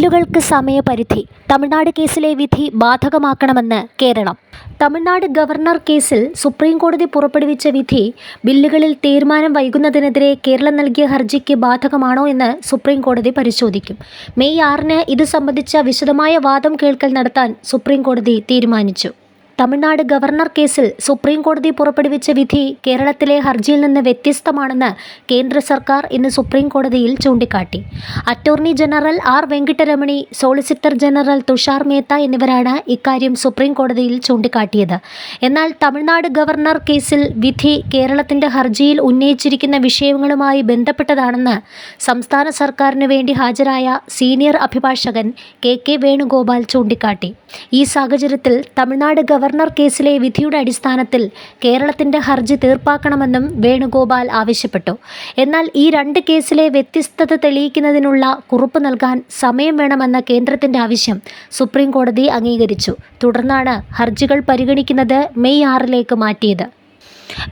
ബില്ലുകൾക്ക് സമയപരിധി. തമിഴ്നാട് കേസിലെ വിധി ബാധകമാക്കണമെന്ന് കേരളം. തമിഴ്നാട് ഗവർണർ കേസിൽ സുപ്രീം കോടതി പുറപ്പെടുവിച്ച വിധി ബില്ലുകളിൽ തീരുമാനം വൈകുന്നതിനെതിരെ കേരളം നൽകിയ ഹർജിക്ക് ബാധകമാണോ എന്ന് സുപ്രീം കോടതി പരിശോധിക്കും. മെയ് ആറിന് ഇത് സംബന്ധിച്ച വിശദമായ വാദം കേൾക്കൽ നടത്താൻ സുപ്രീം കോടതി തീരുമാനിച്ചു. തമിഴ്നാട് ഗവർണർ കേസിൽ സുപ്രീം കോടതി പുറപ്പെടുവിച്ച വിധി കേരളത്തിലെ ഹർജിയിൽ നിന്ന് വ്യത്യസ്തമാണെന്ന് കേന്ദ്ര സർക്കാർ ഇന്ന് സുപ്രീം കോടതിയിൽ ചൂണ്ടിക്കാട്ടി. Attorney general R Venkataramani solicitor general Tushar Mehta എന്നിവരാണ് ഇക്കാര്യം സുപ്രീം കോടതിയിൽ ചൂണ്ടിക്കാട്ടിയത്. എന്നാൽ തമിഴ്നാട് ഗവർണർ കേസിൽ വിധി കേരളത്തിന്റെ ഹർജിയിൽ ഉന്നയിച്ചിരിക്കുന്ന വിഷയങ്ങളുമായി ബന്ധപ്പെട്ടതാണെന്ന് സംസ്ഥാന സർക്കാരിന് വേണ്ടി ഹാജരായ സീനിയർ അഭിഭാഷകൻ കെ കെ വേണുഗോപാൽ ചൂണ്ടിക്കാട്ടി. ഈ സാഹചര്യത്തിൽ തമിഴ്നാട് ഗവർണർ കേസിലെ വിധിയുടെ അടിസ്ഥാനത്തിൽ കേരളത്തിന്റെ ഹർജി തീർപ്പാക്കണമെന്നും വേണുഗോപാൽ ആവശ്യപ്പെട്ടു. എന്നാൽ ഈ രണ്ട് കേസിലെ വ്യത്യസ്തത തെളിയിക്കുന്നതിനുള്ള കുറിപ്പ് നൽകാൻ സമയം വേണമെന്ന കേന്ദ്രത്തിന്റെ ആവശ്യം സുപ്രീം കോടതി അംഗീകരിച്ചു. തുടർന്നാണ് ഹർജികൾ പരിഗണിക്കുന്നത് മെയ് ആറിലേക്ക് മാറ്റിയത്.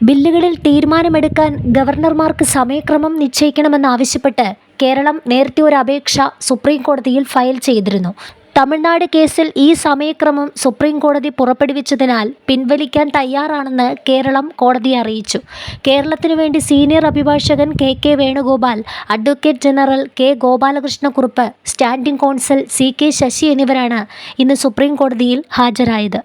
ബില്ലുകളിൽ തീരുമാനമെടുക്കാൻ ഗവർണർമാർക്ക് സമയക്രമം നിശ്ചയിക്കണമെന്നാവശ്യപ്പെട്ട് കേരളം നേരത്തെ ഒരു അപേക്ഷ സുപ്രീം കോടതിയിൽ ഫയൽ ചെയ്തിരുന്നു. തമിഴ്നാട് കേസിൽ ഈ സമയക്രമം സുപ്രീം കോടതി പുറപ്പെടുവിച്ചതിനാൽ പിൻവലിക്കാൻ തയ്യാറാണെന്ന് കേരളം കോടതിയെ അറിയിച്ചു. കേരളത്തിനു വേണ്ടി സീനിയർ അഭിഭാഷകൻ K K Venugopal advocate general K Gopalakrishna Kurup standing counsel C K Sasi എന്നിവരാണ് ഇന്ന് സുപ്രീം കോടതിയിൽ ഹാജരായത്.